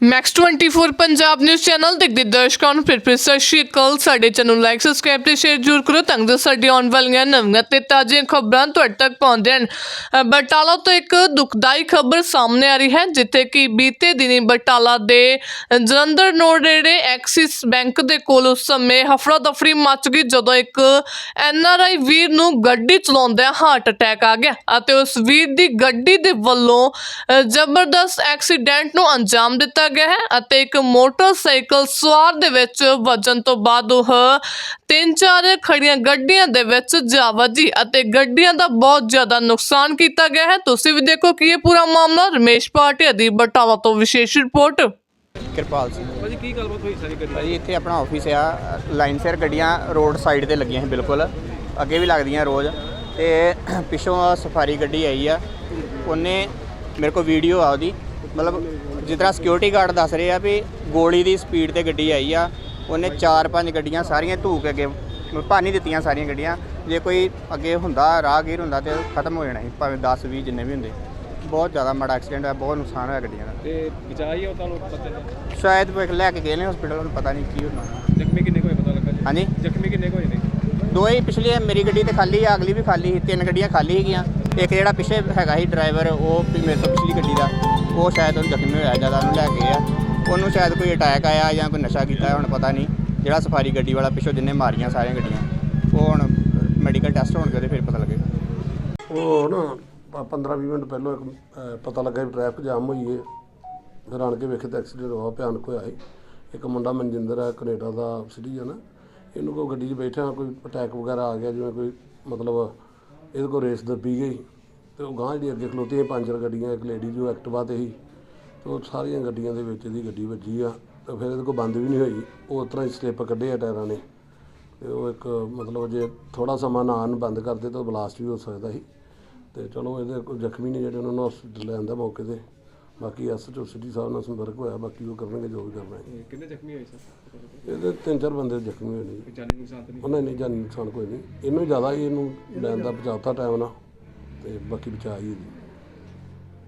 Max 24 Punjab news channel ਦੇਖਦੇ ਦਰਸ਼ਕਾਂ ਨੂੰ। ਫਿਰ ਫਿਰ ਸਤਿ ਸ਼੍ਰੀ ਅਕਾਲ। ਸਾਡੇ ਚੈਨਲ ਨੂੰ ਲਾਈਕ ਸਬਸਕ੍ਰਾਈਬ ਤੇ ਸ਼ੇਅਰ ਜ਼ਰੂਰ ਕਰੋ ਤਾਂ ਜੋ ਸਾਡੀ ਆਉਣ ਵਾਲੀਆਂ ਨਵੀਆਂ ਤੇ ਤਾਜ਼ੀਆਂ ਖਬਰਾਂ ਤੁਹਾਡੇ ਤੱਕ ਪਹੁੰਚਣ ਅ, ਬਟਾਲਾ ਤੋਂ ਇੱਕ ਦੁਖਦਾਈ ਖਬਰ ਸਾਹਮਣੇ ਆ ਰਹੀ ਹੈ ਜਿੱਥੇ ਕਿ ਬੀਤੇ ਦਿਨੀ ਬਟਾਲਾ ਦੇ ਜਲੰਧਰ ਰੋਡ ਨੇੜੇ ਐਕਸਿਸ ਬੈਂਕ ਦੇ ਕੋਲ ਉਸ ਸਮੇਂ ਹਫੜਾ ਦਫੜੀ ਮਚ ਗਈ ਜਦੋਂ ਇੱਕ ਐਨ ਆਰ ਆਈ ਵੀਰ ਨੂੰ ਗੱਡੀ ਚਲਾਉਂਦਿਆਂ ਹਾਰਟ ਅਟੈਕ ਆ ਗਿਆ ਅਤੇ ਉਸ ਵੀਰ ਦੀ ਗੱਡੀ ਦੇ ਵੱਲੋਂ ਜ਼ਬਰਦਸਤ ਐਕਸੀਡੈਂਟ ਨੂੰ ਅੰਜਾਮ ਦਿੱਤਾ ਗਿਆ ਹੈ ਅਤੇ ਇੱਕ ਮੋਟਰਸਾਈਕਲ ਸਵਾਰ ਦੇ ਵਿੱਚ ਵੱਜਣ ਤੋਂ ਬਾਅਦ ਉਹ ਤਿੰਨ ਚਾਰ ਖੜੀਆਂ ਗੱਡੀਆਂ ਦੇ ਵਿੱਚ ਜਾ ਵੱਜੀ ਅਤੇ ਗੱਡੀਆਂ ਦਾ ਬਹੁਤ ਜ਼ਿਆਦਾ ਨੁਕਸਾਨ ਕੀਤਾ ਗਿਆ ਹੈ। ਤੁਸੀਂ ਵੀ ਦੇਖੋ ਕਿ ਇਹ ਪੂਰਾ ਮਾਮਲਾ। ਰਮੇਸ਼ ਭਾਟੀਆ ਦੀ ਬਟਾਲਾ ਤੋਂ ਵਿਸ਼ੇਸ਼ ਰਿਪੋਰਟ। ਕਿਰਪਾਲ ਸਿੰਘ। ਭਾਜੀ ਕੀ ਗੱਲਬਾਤ ਹੋਈ ਸਾਰੀ ਕਰੀ ਭਾਜੀ ਇੱਥੇ ਆਪਣਾ ਆਫਿਸ ਆ। ਲਾਈਨ ਸਿਰ ਗੱਡੀਆਂ ਰੋਡ ਸਾਈਡ ਤੇ ਲੱਗੀਆਂ ਸੀ ਬਿਲਕੁਲ। ਅੱਗੇ ਵੀ ਲੱਗਦੀਆਂ ਰੋਜ਼। ਤੇ ਪਿੱਛੋਂ ਸਫਾਰੀ ਗੱਡੀ ਆਈ ਆ। ਉਹਨੇ ਮੇਰੇ ਕੋਲ ਵੀਡੀਓ ਆ ਉਹਦੀ। ਮਤਲਬ ਜਿਸ ਤਰ੍ਹਾਂ ਸਿਕਿਉਰਿਟੀ ਗਾਰਡ ਦੱਸ ਰਹੇ ਆ ਵੀ ਗੋਲੀ ਦੀ ਸਪੀਡ ਤੇ ਗੱਡੀ ਆਈ ਆ ਉਹਨੇ ਚਾਰ ਪੰਜ ਗੱਡੀਆਂ ਸਾਰੀਆਂ ਧੂ ਕੇ ਅੱਗੇ ਭਾਨੀ ਦਿੱਤੀਆਂ ਸਾਰੀਆਂ ਗੱਡੀਆਂ। ਜੇ ਕੋਈ ਅੱਗੇ ਹੁੰਦਾ ਰਾਹਗੀਰ ਹੁੰਦਾ ਤੇ ਖਤਮ ਹੋ ਜਾਣਾ ਸੀ ਭਾਵੇਂ 10 20 ਜਿੰਨੇ ਵੀ ਹੁੰਦੇ। ਬਹੁਤ ਜ਼ਿਆਦਾ ਮਾੜਾ ਐਕਸੀਡੈਂਟ ਹੋਇਆ ਬਹੁਤ ਨੁਕਸਾਨ ਹੋਇਆ ਗੱਡੀਆਂ ਦਾ। ਤੇ ਬਚਾਈ ਉਹ ਤੁਹਾਨੂੰ ਪਤਾ ਨਹੀਂ। ਸ਼ਾਇਦ ਉਹ ਲੈ ਕੇ ਗਏ ਨੇ ਹਸਪੀਟਲ ਉਹਨੂੰ ਪਤਾ ਨਹੀਂ ਕੀ ਹੋਣਾ। ਜ਼ਖਮੀ ਕਿੰਨੇ ਕੋਈ ਪਤਾ ਲੱਗਾ ਜੀ? ਹਾਂਜੀ? ਜ਼ਖਮੀ ਕਿੰਨੇ ਕੋਈ ਨੇ? ਦੋ ਹੀ ਪਿਛਲੀ ਮੇਰੀ ਗੱਡੀ ਤੇ ਖਾਲੀ ਆ ਅਗਲੀ ਵੀ ਖਾਲੀ ਸੀ ਤਿੰਨ ਗੱਡੀਆਂ ਖਾਲੀ ਹੈਗੀਆਂ ਇੱਕ ਜਿਹੜਾ ਪਿੱਛੇ ਹੈਗਾ ਸੀ ਡਰਾਈਵਰ ਉਹ ਵੀ ਮੇਰੇ ਤੋਂ ਪਿਛਲੀ ਗੱਡੀ ਦਾ। ਉਹ ਸ਼ਾਇਦ ਉਹਨੂੰ ਜ਼ਖਮੀ ਹੋਇਆ ਜ਼ਿਆਦਾ ਉਹਨੂੰ ਲੈ ਕੇ ਆ। ਉਹਨੂੰ ਸ਼ਾਇਦ ਕੋਈ ਅਟੈਕ ਆਇਆ ਜਾਂ ਕੋਈ ਨਸ਼ਾ ਕੀਤਾ ਹੁਣ ਪਤਾ ਨਹੀਂ। ਜਿਹੜਾ ਸਫਾਰੀ ਗੱਡੀ ਵਾਲਾ ਪਿੱਛੋਂ ਜਿੰਨੇ ਮਾਰੀਆਂ ਸਾਰੀਆਂ ਗੱਡੀਆਂ ਉਹ ਹੁਣ ਮੈਡੀਕਲ ਟੈਸਟ ਹੋਣਗੇ ਉਹਦੇ ਫਿਰ ਪਤਾ ਲੱਗੇਗਾ। ਉਹ ਨਾ 15-20 ਮਿੰਟ ਪਹਿਲਾਂ ਇੱਕ ਅਹ, ਪਤਾ ਲੱਗਾ ਵੀ ਟ੍ਰੈਫਿਕ ਜਾਮ ਹੋਈ ਹੈ ਫਿਰ ਆਣ ਕੇ ਵੇਖੇ ਤਾਂ ਐਕਸੀਡੈਂਟ ਹੋਇਆ ਭਿਆਨਕ ਹੋਇਆ ਸੀ ਇੱਕ ਮੁੰਡਾ ਮਨਜਿੰਦਰ ਹੈ ਕੈਨੇਡਾ ਦਾ ਸਿਟੀਜ਼ਨ ਹੈ ਇਹਨੂੰ ਕੋਈ ਗੱਡੀ 'ਚ ਬੈਠਾ ਕੋਈ ਅਟੈਕ ਵਗੈਰਾ ਆ ਗਿਆ ਜਿਵੇਂ ਕੋਈ ਮਤਲਬ ਇਹਦੇ ਕੋਲ ਰੇਸ ਦੱਬੀ ਗਈ। ਤੇ ਉਹ ਗਾਂਹ ਜਿਹੜੀ ਅੱਗੇ ਖਲੋਤੀਆਂ ਪੰਜ ਚਾਰ ਗੱਡੀਆਂ ਇੱਕ ਲੇਡੀ ਜੋ ਐਕਟਿਵਾ ਤੇ ਸੀ। ਤੇ ਉਹ ਸਾਰੀਆਂ ਗੱਡੀਆਂ ਦੇ ਵਿੱਚ ਇਹਦੀ ਗੱਡੀ ਵੱਜੀ ਆ। ਤੇ ਫਿਰ ਇਹਦੇ ਕੋਲ ਬੰਦ ਵੀ ਨਹੀਂ ਹੋਈ। ਉਹ ਉਸ ਤਰ੍ਹਾਂ ਹੀ ਸਲਿੱਪ ਕੱਢੇ ਆ ਟਾਇਰਾਂ ਨੇ। ਤੇ ਉਹ ਇੱਕ ਮਤਲਬ ਜੇ ਥੋੜਾ ਸਮਾਂ ਨਾ ਆਉਣ ਬੰਦ ਕਰਦੇ ਤਾਂ ਬਲਾਸਟ ਵੀ ਹੋ ਸਕਦਾ ਸੀ। ਤੇ ਚਲੋ ਇਹਦੇ ਕੋਈ ਜ਼ਖਮੀ ਨਹੀਂ ਜਿਹੜੇ ਉਹਨਾਂ ਨੂੰ ਹਸਪੀਟਲ ਲੈ ਆਂਦਾ ਮੌਕੇ ਤੇ। ਬਾਕੀ ਐਸਐਚਓ ਸਿਟੀ ਸਾਹਿਬ ਨਾਲ ਸੰਪਰਕ ਹੋਇਆ ਬਾਕੀ ਉਹ ਕਰਨਗੇ ਜੋ ਵੀ ਕਰਨਾ ਹੈ। ਕਿੰਨੇ ਜ਼ਖਮੀ ਹੋਏ ਸਰ? ਇਹਦੇ ਤਿੰਨ ਚਾਰ ਬੰਦੇ ਜ਼ਖਮੀ ਹੋਏ ਨੇ। ਜਾਨੀ ਨੁਕਸਾਨ ਤਾਂ ਨਹੀਂ? ਉਹਨਾਂ ਨੇ ਜਾਨੀ ਨੁਕਸਾਨ ਕੋਈ ਨਹੀਂ। ਇਹਨੂੰ ਜ਼ਿਆਦਾ ਹੀ ਇਹਨੂੰ ਲੈਣ ਦਾ ਬਚਾਤਾ ਟਾਈਮ ਨਾਲ। ਤੇ ਬਾਕੀ ਬਚਾ ਹੀ ਹੈ ਜੀ